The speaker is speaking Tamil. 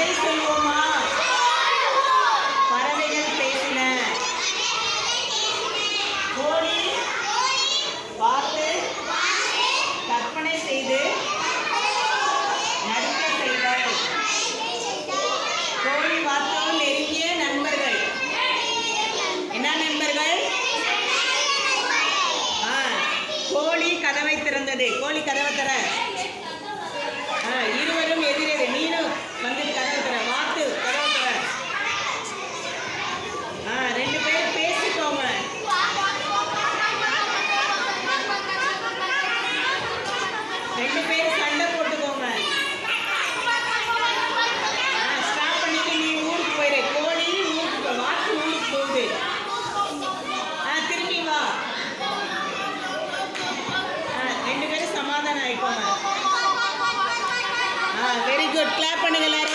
கதை சொல்வோமா பறவைகள் பேசின. கோழி பார்த்து கற்பனை செய்து நடிக்க செய்தல் கோழி வாத்தும் நெருங்கிய நண்பர்கள். என்ன நண்பர்கள்? ஆ, கோழி கதவை திறந்தது. கோழி கதவை திற. ஆ ஆ வெரி குட் கிளாப் பண்ணுங்க